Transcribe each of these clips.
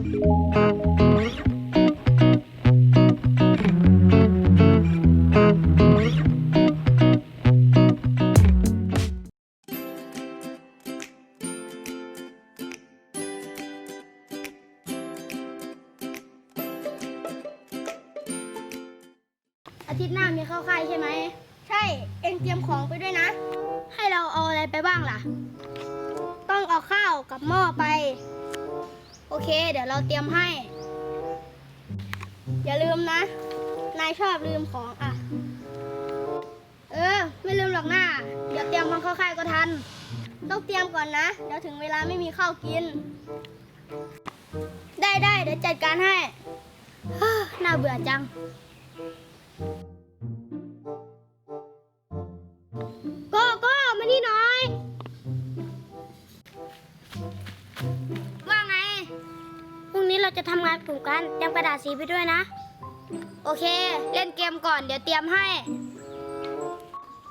อาทิตย์หน้ามีเข้าค่ายใช่ไหม ใช่ เอ็งเตรียมของไปด้วยนะ ให้เราเอาอะไรไปบ้างล่ะ ต้องเอาข้าวกับหม้อไป โอเค เดี๋ยวเราเตรียมให้ อย่าลืมนะ นายชอบลืมของอะ เออ ไม่ลืมหรอกหน้า เดี๋ยวเตรียมมันเข้าค่ายก็ทัน ต้องเตรียมก่อนนะ เดี๋ยวถึงเวลาไม่มีข้าวกิน ได้ได้เดี๋ยวจัดการให้ น่าเบื่อจัง จะทำงานกลุ่มกันเตรียมกระดาษสีไปด้วยนะ โอเค เล่นเกมก่อนเดี๋ยวเตรียมให้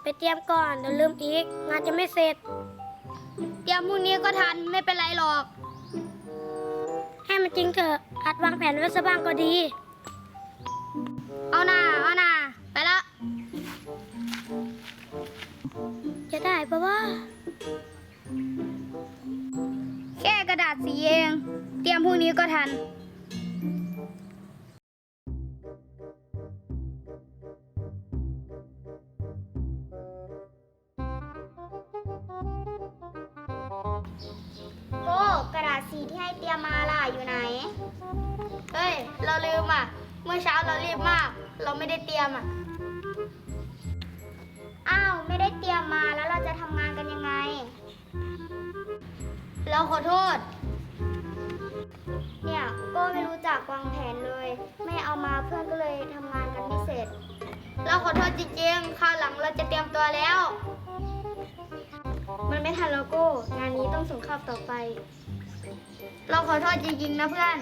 ไปเตรียมก่อนเดี๋ยวลืมอีก งานจะไม่เสร็จ เตรียมพรุ่งนี้ก็ทันไม่เป็นไรหรอก ให้มันจริงเถอะอัดวางแผนไว้ซะบ้างก็ดี เอาหน่าเอาหน่าไปละ จะได้ปะวะแค่กระดาษสีเอง เตรียมพรุ่งนี้ก็ทัน สีที่ให้เตรียมมาล่ะอยู่ไหน เฮ้ย เราลืมอะ เมื่อเช้าเรารีบมาก เราไม่ได้เตรียมอะ อ้าว ไม่ได้เตรียมมาแล้วเราจะทำงานกันยังไง เราขอโทษ เนี่ยก็ไม่รู้จักวางแผนเลย ไม่เอามาเพื่อนก็เลยทำงานกันไม่เสร็จ เราขอโทษจริงๆ คราวหลังเราจะเตรียมตัวแล้ว มันไม่ทันแล้วโก้ งานนี้ต้องส่งข้าวต่อไป เราขอโทษจริงๆนะเพื่อน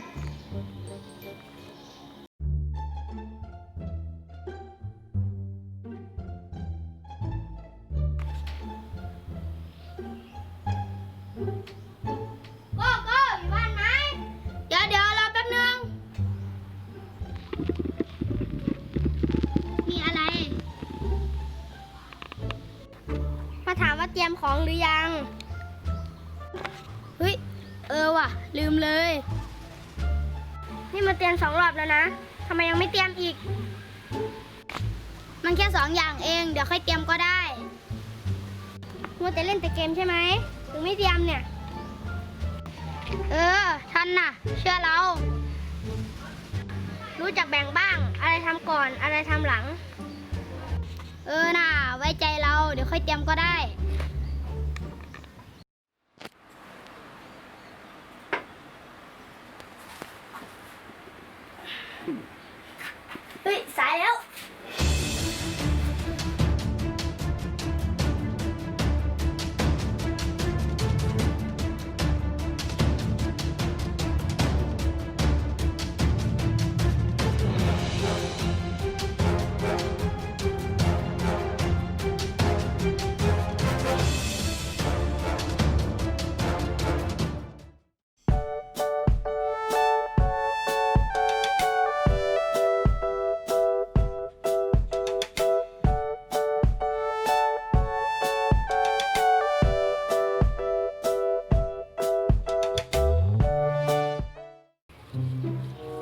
โก้โก้อยู่บ้านไหมเดี๋ยวเดี๋ยวรอแป๊บนึง มีอะไร มาถามว่าเตรียมของหรือยัง ออว่ะ ลืมเลย นี่มาเตรียมสองรอบแล้วนะทำไมยังไม่เตรียมอีก มันแค่สองอย่างเอง เดี๋ยวค่อยเตรียมก็ได้มัวแต่เล่นแต่เกมใช่ไหมถึงไม่เตรียมเนี่ย เออทันน่ะ เชื่อเรา รู้จักแบ่งบ้าง อะไรทำก่อน อะไรทำหลัง เออน่ะ ไว้ใจเรา เดี๋ยวค่อยเตรียมก็ได้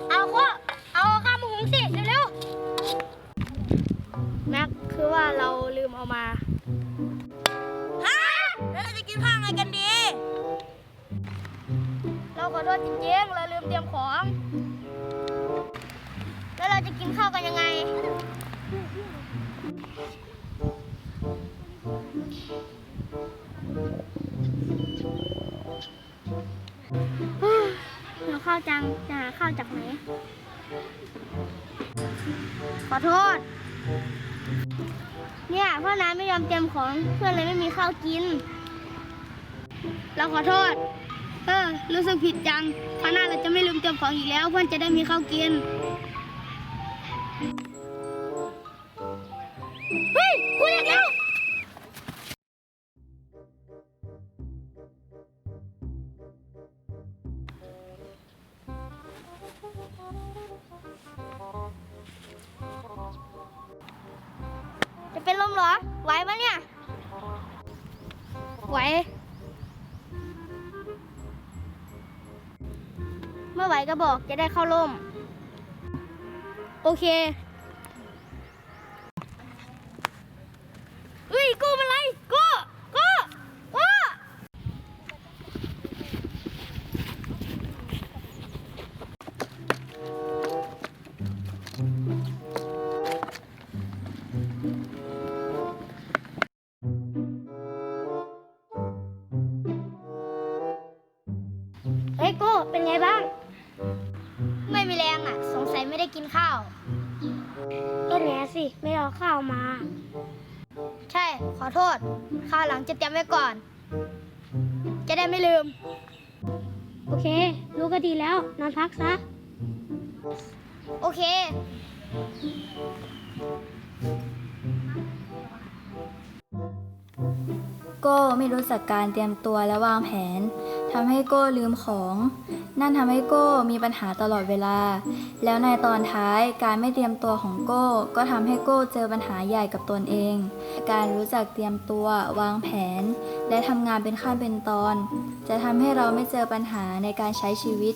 เอาก็เอาข้าวหมูหุงสิเร็วๆแม็กคือว่าเราลืมเอามาฮะแล้วเราจะกินข้าวไงกันดี เราขอโทษจริงๆเราลืมเตรียมของ แล้วเราจะกินข้าวกันยังไงเราวจังจะหาข้าวจากไหน ขอโทษ เนี่ยพ่อนายไม่ยอมเตรียมของเพื่อนเลยไม่มีข้าวกิน เราขอโทษ เออ รู้สึกผิดจังคราวหน้าเราจะไม่ลืมเตรียมของอีกแล้ว เพื่อนจะได้มีข้าวกิน เฮ้ยกูเรียแล้ว เหรอ ไหวปะเนี่ย ไหว เมื่อไหวก็บอกจะได้เข้าร่ม โอเคอุ้ย กูมันไร เฮ้ยโก้เป็นไงบ้าง ไม่มีแรงอะ สงสัยไม่ได้กินข้าว ก็แง่สิ ไม่เอาข้าวมา ใช่ ขอโทษ ข้าวหลังจะเตรียมไว้ก่อน จะได้ไม่ลืม โอเค รู้ก็ดีแล้ว นอนพักซะ โอเค โก้ไม่รู้จักการเตรียมตัวและวางแผนทำให้โก้ลืมของ นั่นทำให้โก้มีปัญหาตลอดเวลา แล้วในตอนท้ายการไม่เตรียมตัวของโก้ ก็ทำให้โก้เจอปัญหาใหญ่กับตนเอง การรู้จักเตรียมตัววางแผน และทำงานเป็นขั้นเป็นตอน จะทำให้เราไม่เจอปัญหาในการใช้ชีวิต